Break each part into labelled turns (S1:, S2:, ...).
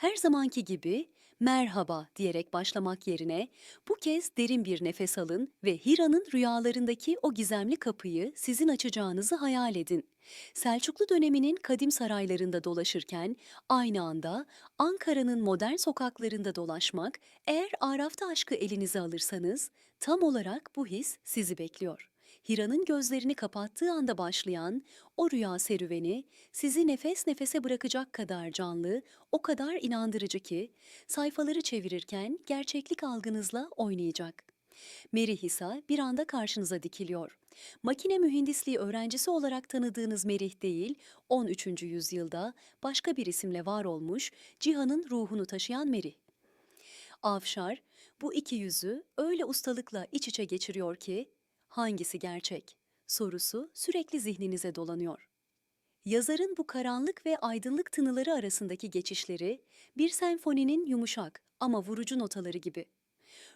S1: Her zamanki gibi merhaba diyerek başlamak yerine bu kez derin bir nefes alın ve Hira'nın rüyalarındaki o gizemli kapıyı sizin açacağınızı hayal edin. Selçuklu döneminin kadim saraylarında dolaşırken aynı anda Ankara'nın modern sokaklarında dolaşmak, eğer Araf'ta aşkı elinize alırsanız tam olarak bu his sizi bekliyor. Hira'nın gözlerini kapattığı anda başlayan o rüya serüveni sizi nefes nefese bırakacak kadar canlı, o kadar inandırıcı ki sayfaları çevirirken gerçeklik algınızla oynayacak. Merih ise bir anda karşınıza dikiliyor. Makine mühendisliği öğrencisi olarak tanıdığınız Merih değil, 13. yüzyılda başka bir isimle var olmuş, cihanın ruhunu taşıyan Merih. Avşar bu iki yüzü öyle ustalıkla iç içe geçiriyor ki hangisi gerçek sorusu sürekli zihninize dolanıyor. Yazarın bu karanlık ve aydınlık tınıları arasındaki geçişleri bir senfoninin yumuşak ama vurucu notaları gibi.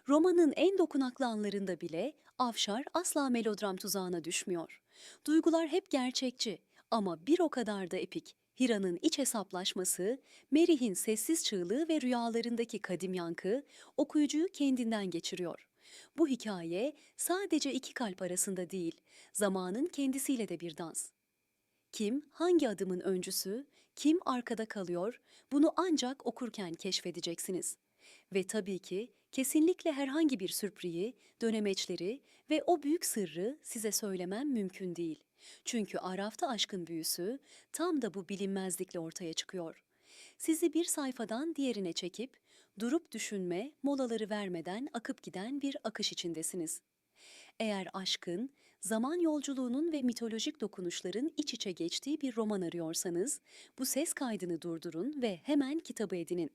S1: Romanın en dokunaklı anlarında bile Avşar asla melodram tuzağına düşmüyor. Duygular hep gerçekçi ama bir o kadar da epik. Hira'nın iç hesaplaşması, Merih'in sessiz çığlığı ve rüyalarındaki kadim yankı okuyucuyu kendinden geçiriyor. Bu hikaye sadece iki kalp arasında değil, zamanın kendisiyle de bir dans. Kim hangi adımın öncüsü, kim arkada kalıyor, bunu ancak okurken keşfedeceksiniz. Ve tabii ki kesinlikle herhangi bir sürpriyi, dönemeçleri ve o büyük sırrı size söylemem mümkün değil. Çünkü Araf'ta aşkın büyüsü tam da bu bilinmezlikle ortaya çıkıyor. Sizi bir sayfadan diğerine çekip, durup düşünme, molaları vermeden akıp giden bir akış içindesiniz. Eğer aşkın, zaman yolculuğunun ve mitolojik dokunuşların iç içe geçtiği bir roman arıyorsanız, bu ses kaydını durdurun ve hemen kitabı edinin.